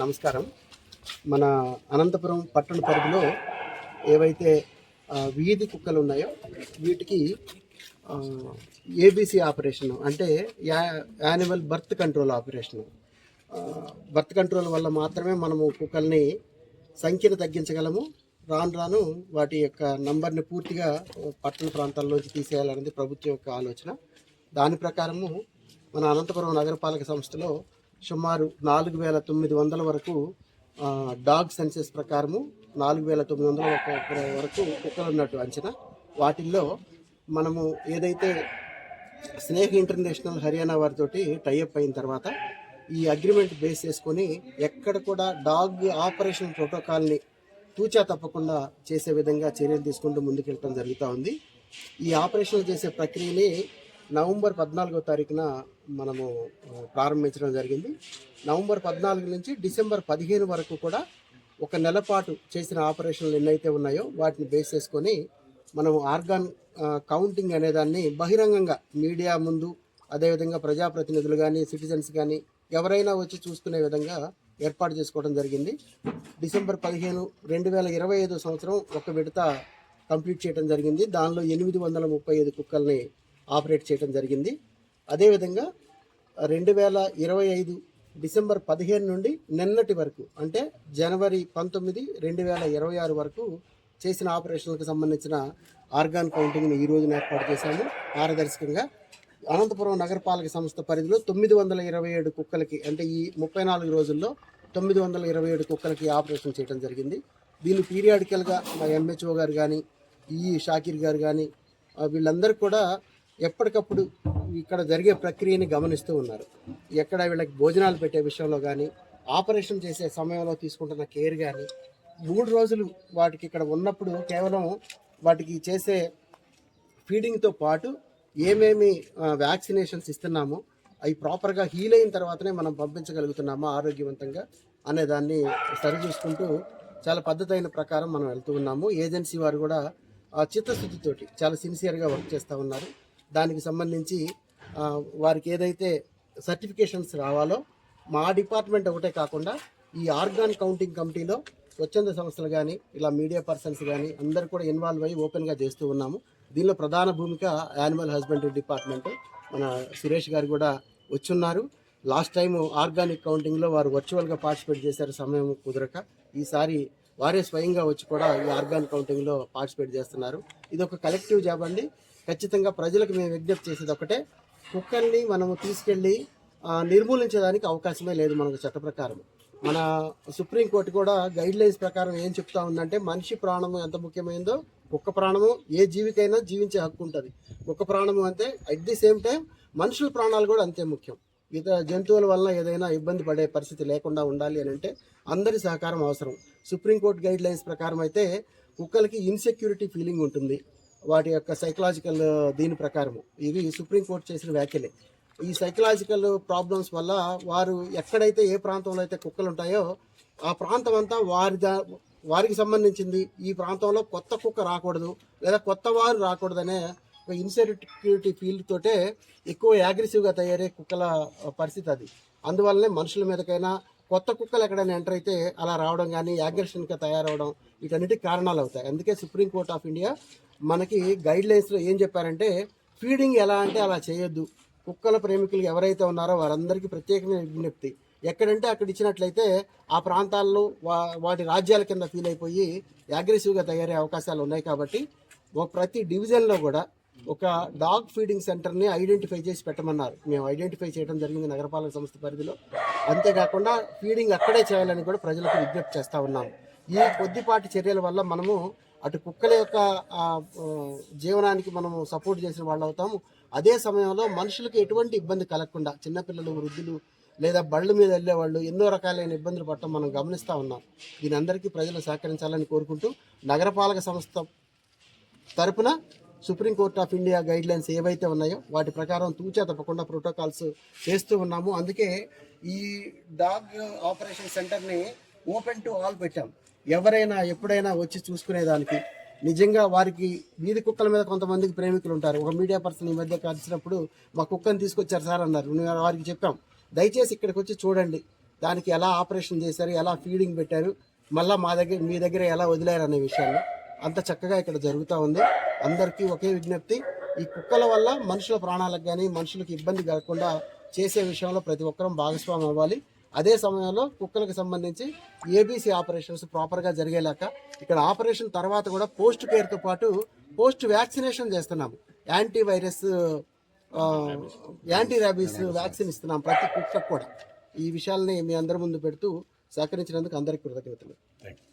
నమస్కారం. మన అనంతపురం పట్టణ పరిధిలో ఏవైతే వీధి కుక్కలు ఉన్నాయో వీటికి ఏబిసి ఆపరేషన్ అంటే yeah animal birth control operation birth control వల్ల మాత్రమే మనము కుక్కల్ని సంఖ్యను తగ్గించగలము. రాను రాను వాటి యొక్క నంబర్ని పూర్తిగా పట్టణ ప్రాంతాల్లోంచి తీసేయాలనేది ప్రభుత్వం యొక్క ఆలోచన. దాని ప్రకారము మన అనంతపురం నగరపాలక సంస్థలో సుమారు నాలుగు వేల తొమ్మిది వందల వరకు డాగ్ సెన్సెస్ ప్రకారము నాలుగు వేల తొమ్మిది వందల వరకు కుక్కలు ఉన్నట్టు అంచనా. వాటిల్లో మనము ఏదైతే స్నేహ ఇంటర్నేషనల్ హర్యానా వారితోటి టైఅప్ అయిన తర్వాత ఈ అగ్రిమెంట్ బేస్ చేసుకొని ఎక్కడ కూడా డాగ్ ఆపరేషన్ ప్రోటోకాల్ని తూచా తప్పకుండా చేసే విధంగా చర్యలు తీసుకుంటూ ముందుకెళ్ళడం జరుగుతూ ఉంది. ఈ ఆపరేషన్లు చేసే ప్రక్రియని నవంబర్ పద్నాలుగో తారీఖున మనము ప్రారంభించడం జరిగింది. నవంబర్ పద్నాలుగు నుంచి డిసెంబర్ పదిహేను వరకు కూడా ఒక నెల పాటు చేసిన ఆపరేషన్లు ఎన్నైతే ఉన్నాయో వాటిని బేస్ చేసుకొని మనం ఆర్గాన్ కౌంటింగ్ అనే దాన్ని బహిరంగంగా మీడియా ముందు అదేవిధంగా ప్రజాప్రతినిధులు కానీ సిటిజన్స్ కానీ ఎవరైనా వచ్చి చూసుకునే విధంగా ఏర్పాటు చేసుకోవడం జరిగింది. డిసెంబర్ పదిహేను రెండు వేల ఇరవై ఐదో సంవత్సరం ఒక విడత కంప్లీట్ చేయడం జరిగింది. దానిలో ఎనిమిది వందల ముప్పై ఐదు కుక్కల్ని ఆపరేట్ చేయడం జరిగింది. అదేవిధంగా రెండు వేల ఇరవై ఐదు డిసెంబర్ పదిహేను నుండి నిన్నటి వరకు అంటే జనవరి పంతొమ్మిది రెండు వేల ఇరవై ఆరు వరకు చేసిన ఆపరేషన్లకు సంబంధించిన ఆర్గాన్ కౌంటింగ్ను ఈ రోజున ఏర్పాటు చేశాము. పారదర్శకంగా అనంతపురం నగరపాలక సంస్థ పరిధిలో తొమ్మిది వందల ఇరవై ఏడు కుక్కలకి అంటే ఈ ముప్పై నాలుగు రోజుల్లో తొమ్మిది వందల ఇరవై ఏడు కుక్కలకి ఆపరేషన్ చేయడం జరిగింది. దీన్ని పీరియాడికల్గా మా ఎంహెచ్ఓ గారు కానీ ఈ షాకీర్ గారు కానీ వీళ్ళందరూ కూడా ఎప్పటికప్పుడు ఇక్కడ జరిగే ప్రక్రియని గమనిస్తూ ఉన్నారు. ఎక్కడ వీళ్ళకి భోజనాలు పెట్టే విషయంలో కానీ ఆపరేషన్ చేసే సమయంలో తీసుకుంటున్న కేర్ కానీ మూడు రోజులు వాటికి ఇక్కడ ఉన్నప్పుడు కేవలం వాటికి చేసే ఫీడింగ్తో పాటు ఏమేమి వ్యాక్సినేషన్స్ ఇస్తున్నామో అవి ప్రాపర్గా హీల్ అయిన తర్వాతనే మనం పంపించగలుగుతున్నామా ఆరోగ్యవంతంగా అనే దాన్ని సరి చూసుకుంటూ చాలా పద్ధతి అయిన ప్రకారం మనం వెళ్తూ ఉన్నాము. ఏజెన్సీ వారు కూడా చిత్తశుద్ధితోటి చాలా సిన్సియర్గా వర్క్ చేస్తూ ఉన్నారు. దానికి సంబంధించి వారికి ఏదైతే సర్టిఫికేషన్స్ రావాలో మా డిపార్ట్మెంట్ ఒకటే కాకుండా ఈ ఆర్గాన్ కౌంటింగ్ కమిటీలో స్వచ్ఛంద సంస్థలు కానీ ఇలా మీడియా పర్సన్స్ కానీ అందరు కూడా ఇన్వాల్వ్ అయ్యి ఓపెన్గా చేస్తూ ఉన్నాము. దీనిలో ప్రధాన భూమిక యానిమల్ హస్బెండరీ డిపార్ట్మెంట్. మన సురేష్ గారు కూడా వచ్చున్నారు. లాస్ట్ టైం ఆర్గానిక్ కౌంటింగ్లో వారు వర్చువల్గా పార్టిసిపేట్ చేశారు సమయం కుదరక. ఈసారి వారే స్వయంగా వచ్చి కూడా ఈ ఆర్గాన్ కౌంటింగ్లో పార్టిసిపేట్ చేస్తున్నారు. ఇది ఒక కలెక్టివ్ జాబ్ అండి. ఖచ్చితంగా ప్రజలకు మేము విజ్ఞప్తి చేసేది ఒకటే. కుక్కల్ని మనము తీసుకెళ్ళి నిర్మూలించడానికి అవకాశమే లేదు మనకు చట్ట ప్రకారం. మన సుప్రీంకోర్టు కూడా గైడ్ లైన్స్ ప్రకారం ఏం చెప్తా ఉందంటే మనిషి ప్రాణము ఎంత ముఖ్యమైందో కుక్క ప్రాణము ఏ జీవికైనా జీవించే హక్కు ఉంటుంది. కుక్క ప్రాణము అంటే అట్ ది సేమ్ టైం మనుషుల ప్రాణాలు కూడా అంతే ముఖ్యం. ఇతర జంతువుల వల్ల ఏదైనా ఇబ్బంది పడే పరిస్థితి లేకుండా ఉండాలి అని అంటే అందరి సహకారం అవసరం. సుప్రీంకోర్టు గైడ్ లైన్స్ ప్రకారం అయితే కుక్కలకి ఇన్సెక్యూరిటీ ఫీలింగ్ ఉంటుంది. వాటి యొక్క సైకలాజికల్ దీని ప్రకారము. ఇవి సుప్రీంకోర్టు చేసిన వ్యాఖ్యలే. ఈ సైకలాజికల్ ప్రాబ్లమ్స్ వల్ల వారు ఎక్కడైతే ఏ ప్రాంతంలో అయితే కుక్కలు ఉంటాయో ఆ ప్రాంతం అంతా వారి దా వారికి సంబంధించింది ఈ ప్రాంతంలో కొత్త కుక్క రాకూడదు లేదా కొత్త వారు రాకూడదనే ఇన్సెక్యూరిటీ ఫీల్డ్ తోటే ఎక్కువ యాగ్రెసివ్గా తయారయ్యే కుక్కల పరిస్థితి అది. అందువల్లనే మనుషుల మీదకైనా కొత్త కుక్కలు ఎక్కడైనా ఎంటర్ అయితే అలా రావడం కానీ యాగ్రెషన్గా తయారవడం వీటన్నిటికి కారణాలు అవుతాయి అందుకే సుప్రీంకోర్ట్ ఆఫ్ ఇండియా మనకి గైడ్ లైన్స్లో ఏం చెప్పారంటే ఫీడింగ్ ఎలా అంటే అలా చేయొద్దు. కుక్కల ప్రేమికులు ఎవరైతే ఉన్నారో వారందరికీ ప్రత్యేకమైన విజ్ఞప్తి. ఎక్కడంటే అక్కడ ఇచ్చినట్లయితే ఆ ప్రాంతాల్లో వా వాటి రాజ్యాల కింద ఫీల్ అయిపోయి అగ్రెసివ్గా తయారయ్యే అవకాశాలు ఉన్నాయి కాబట్టి ఒక ప్రతి డివిజన్లో కూడా ఒక డాగ్ ఫీడింగ్ సెంటర్ని ఐడెంటిఫై చేసి పెట్టమన్నారు. మేము ఐడెంటిఫై చేయడం జరిగింది నగరపాలక సంస్థ పరిధిలో. అంతేకాకుండా ఫీడింగ్ అక్కడే చేయాలని కూడా ప్రజలకు విజ్ఞప్తి చేస్తూ ఉన్నాము ఈ కొద్దిపాటి చర్యల వల్ల మనము అటు కుక్కల యొక్క జీవనానికి మనము సపోర్ట్ చేసిన వాళ్ళు అవుతాము. అదే సమయంలో మనుషులకు ఎటువంటి ఇబ్బంది కలగకుండా చిన్నపిల్లలు వృద్ధులు లేదా బళ్ళ మీద వెళ్ళే వాళ్ళు ఎన్నో రకాలైన ఇబ్బందులు పట్టడం మనం గమనిస్తూ ఉన్నాం. దీని అందరికీ ప్రజలు సహకరించాలని కోరుకుంటూ నగరపాలక సంస్థ తరపున supreme court of India guidelines ఏవైతే ఉన్నాయో వాటి ప్రకారం తూచా తప్పకుండా ప్రోటోకాల్స్ చేస్తూ ఉన్నాము. అందుకే ఈ డాగ్ ఆపరేషన్ సెంటర్ని ఓపెన్ టు ఆల్ పెట్టాం. ఎవరైనా ఎప్పుడైనా వచ్చి చూసుకునేదానికి నిజంగా వారికి వీధి కుక్కల మీద కొంతమందికి ప్రేమికులు ఉంటారు. ఒక మీడియా పర్సన్ ఈ మధ్య కలిసినప్పుడు మా కుక్కని తీసుకొచ్చారు సార్ అన్నారు. వారికి చెప్పాం దయచేసి ఇక్కడికి వచ్చి చూడండి. దానికి ఎలా ఆపరేషన్ చేశారు ఎలా ఫీడింగ్ పెట్టారు మళ్ళీ మా దగ్గర మీ దగ్గర ఎలా వదిలేరు అనే విషయాన్ని. అంత చక్కగా ఇక్కడ జరుగుతూ ఉంది. అందరికీ ఒకే విజ్ఞప్తి ఈ కుక్కల వల్ల మనుషుల ప్రాణాలకు కానీ మనుషులకు ఇబ్బంది కలగకుండా చేసే విషయంలో ప్రతి ఒక్కరూ భాగస్వామి అవ్వాలి. అదే సమయంలో కుక్కలకు సంబంధించి ఏబీసీ ఆపరేషన్స్ ప్రాపర్గా జరిగేలాక ఇక్కడ ఆపరేషన్ తర్వాత కూడా పోస్ట్ కేర్తో పాటు పోస్ట్ వ్యాక్సినేషన్ చేస్తున్నాము. Anti virus anti rabies vaccine ఇస్తున్నాం ప్రతి కుక్కకు కూడా. ఈ విషయాల్ని మీ అందరి ముందు పెడుతూ సహకరించినందుకు అందరికీ కృతజ్ఞతలు. Thank you